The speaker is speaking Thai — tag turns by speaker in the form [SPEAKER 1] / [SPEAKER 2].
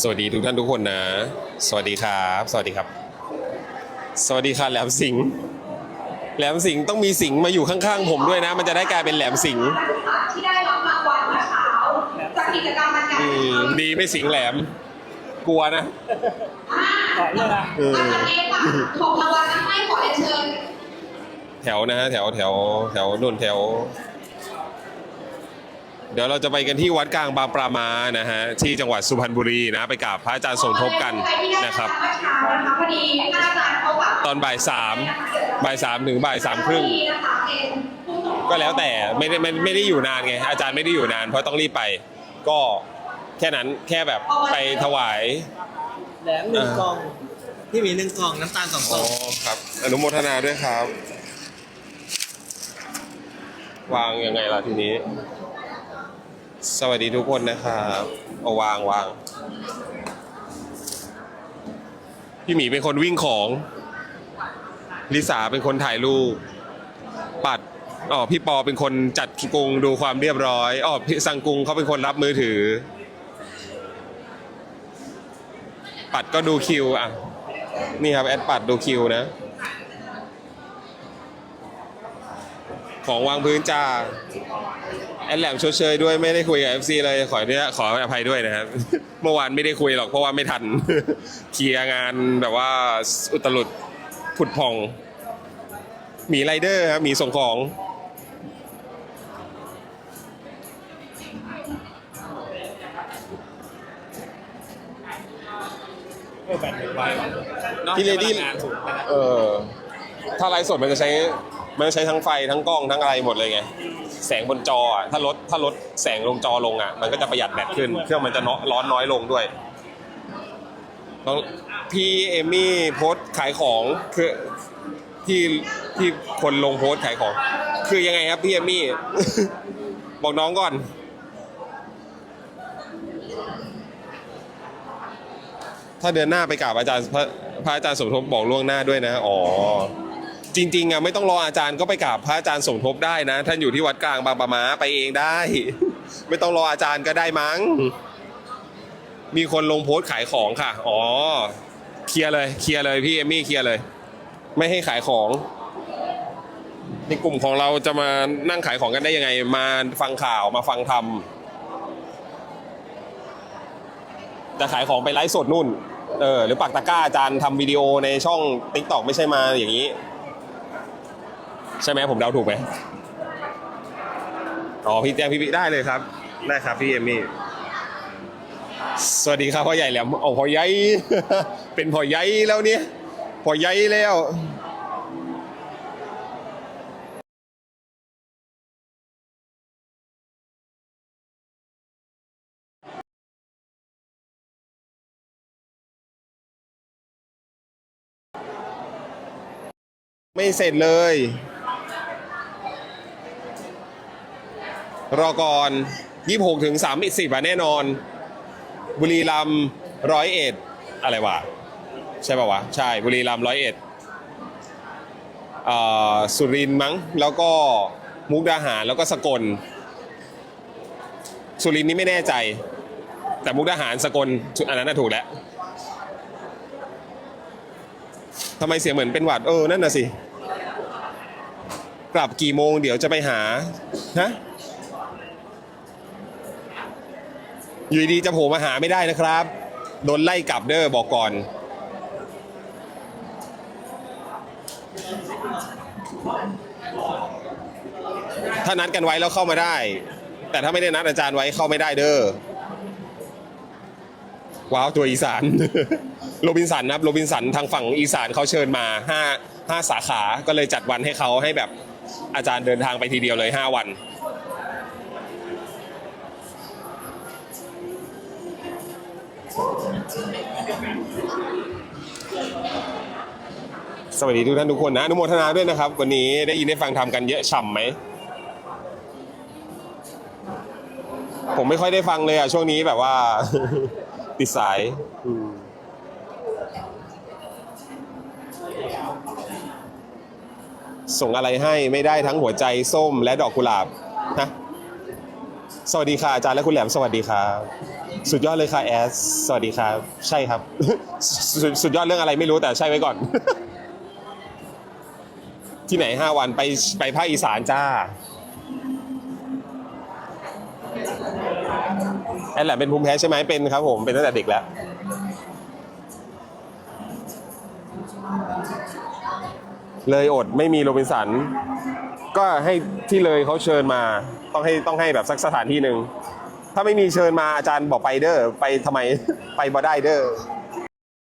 [SPEAKER 1] สวัสดีทุกท่านทุกคนนะ สวัสดีครับ สวัสดีครับ สวัสดีค่ะแหลมสิงห์แหลมสิงห์ต้องมีสิงห์มาอยู่ข้างๆผมด้วยนะ มันจะได้กลายเป็นแหลมสิงห์
[SPEAKER 2] ที่ได้รับรางวัลเมื่อเช้าจากกิจกรรมวันการ
[SPEAKER 1] อืมดีไม่สิงห์แหลม กลัวนะ
[SPEAKER 3] ขอเลยนะ
[SPEAKER 1] เออ
[SPEAKER 2] อาจารย์เอค่ะของรางวัลนั้นให้ขอเรียนเชิญ
[SPEAKER 1] แถวนะฮะแถวแถวแถวนุ่นแถว เดี๋ยวเราจะไปกันที่วัดกลางบางปรามานะฮะที่จังหวัดสุพรรณบุรีนะไปกราบพระอาจารย์สมทบกันนะครับ
[SPEAKER 2] เมื่อเช้านะคะพอดีท่านอาจารย์เขาแบบ
[SPEAKER 1] ตอนบ่ายสามบ่ายสามถึงบ่ายสามครึ่ง
[SPEAKER 2] นะคะเป็นผู้ส่ง
[SPEAKER 1] ก็แล้วแต่ไม่ได้ไม่ไม่ได้อยู่นานไงอาจารย์ไม่ได้อยู่นาน เพราะต้องรีบไป ก็แค่นั้นแค่แบบไปถวาย
[SPEAKER 3] แหลมหนึ่งกล่องพี่หมีหนึ่งกล่องน้ำตาลสองก
[SPEAKER 1] อ๋
[SPEAKER 3] ล่
[SPEAKER 1] อ
[SPEAKER 3] อง
[SPEAKER 1] ครับ อนุโมทนาด้วยครับ วางยังไงล่ะทีนี้ สวัสดีทุกคนนะครับเอาวางวาง พี่หมีเป็นคนวิ่งของ ลิสาเป็นคนถ่ายรูป ปัด อ๋อ พี่ปอเป็นคนจัดกรุงดูความเรียบร้อย อ๋อ พี่สังกุงเขาเป็นคนรับมือถือ ปัดก็ดูคิว อะ นี่ครับ แอดปัดดูคิวนะ ของวางพื้นจ้า แอดแหลมชดเชยด้วยไม่ได้คุยกับ FC เลยขอเนี่ยขออภัยด้วยนะครับ เมื่อวานไม่ได้คุยหรอกเพราะว่าไม่ทัน เคลียร์งานแบบว่าอุตลุดผุดพองหมีไรเดอร์ครับหมีส่งของ
[SPEAKER 3] เออแบตหมดไวนอก
[SPEAKER 1] พี่เล
[SPEAKER 3] จากพ
[SPEAKER 1] ดี้
[SPEAKER 3] ลังงานถูกนะ
[SPEAKER 1] เออถ้าไลฟ์สดมันจะใช้ มันใช้ทั้งไฟทั้งกล้องทั้งอะไรหมดเลยไง แสงบนจออะถ้าลดถ้าลดแสงลงจอลงอะ มันก็จะประหยัดแบตขึ้น เครื่องมันจะเนาะร้อนน้อยลงด้วยพี่เอมี่โพสขายของคือที่ที่คนลงโพสขายของ คือยังไงครับพี่เอมี่ บอกน้องก่อน ถ้าเดือนหน้าไปกราบอาจารย์พระอาจารย์สมทบบอกล่วงหน้าด้วยนะ อ๋อ จริงๆอะไม่ต้องรออาจารย์ก็ไปกราบพระอาจารย์สมทบได้นะ ท่านอยู่ที่วัดกลางบางปะมาไปเองได้ ไม่ต้องรออาจารย์ก็ได้มั้ง มีคนลงโพสต์ขายของค่ะ อ๋อ เคลียร์เลย เคลียร์เลยพี่เอมี่เคลียร์เลย ไม่ให้ขายของ ในกลุ่มของเราจะมานั่งขายของกันได้ยังไง มาฟังข่าวมาฟังธรรมจะขายของไปไลฟ์สดนู่น เออ หรือปักตะกร้าอาจารย์ทำวิดีโอในช่องติ๊กต็อกไม่ใช่มาอย่างนี้ ใช่ไหมผมเดาถูกไหมอ๋อพี่แจ้งพี่พี่ได้เลยครับ ได้ครับพี่เอมมี่สวัสดีครับพ่อใหญ่แหลมโอ้พ่อใหญ่ เป็นพ่อใหญ่แล้วเนี่ยพ่อใหญ่แล้วไม่เสร็จเลย รอก่อน26ถึง30อะแน่นอน บุรีรัมย์ร้อยเอ็ดอะไรวะ ใช่ป่าวะ ใช่ บุรีรัมย์ร้อยเอ็ดสุรินทร์มั้ง แล้วก็มุกดาหารแล้วก็สกล สุรินทร์นี่ไม่แน่ใจ แต่มุกดาหารสกลอันนั้นน่ะถูกแล้วทำไมเสียงเหมือนเป็นหวัดเออ นั่นน่ะสิ กลับกี่โมงเดี๋ยวจะไปหา ฮะ อยู่ดีจะโผล่มาหาไม่ได้นะครับ โดนไล่กลับเด้อบอกก่อน ถ้านัดกันไว้แล้วเข้ามาได้ แต่ถ้าไม่ได้นัดอาจารย์ไว้เข้าไม่ได้เด้อ ว้าวตัวอีสาน โรบินสันนะครับ โรบินสันทางฝั่งอีสานเขาเชิญมาห้าห้าสาขา ก็เลยจัดวันให้เขาให้แบบอาจารย์เดินทางไปทีเดียวเลยห้าวัน สวัสดีทุกท่านทุกคนนะอนุโมทนาด้วยนะครับ วันนี้ได้ยินได้ฟังทำกันเยอะฉ่ำไหม ผมไม่ค่อยได้ฟังเลยอะ ช่วงนี้แบบว่า ติดสายส่งอะไรให้ไม่ได้ทั้งหัวใจส้มและดอกกุหลาบ สวัสดีค่ะอาจารย์และคุณแหลมสวัสดีครับสุดยอดเลยค่ะแอสสวัสดีครับ ใช่ครับสสุดยอดเรื่องอะไรไม่รู้แต่ใช่ไว้ก่อน ที่ไหนห้าวันไปไปภาคอีสานจ้าแอนแหลมเป็นภูมิแพ้ใช่ไหมเป็นครับผมเป็นตั้งแต่เด็กแล้วเลยอดไม่มีโรบินสัน ก็ให้ที่เลยเขาเชิญมาต้องให้ต้องให้แบบสักสถานที่หนึ่งถ้าไม่มีเชิญมาอาจารย์บอกไปเด้อไปทำไม ไปบ่ได้เด้อ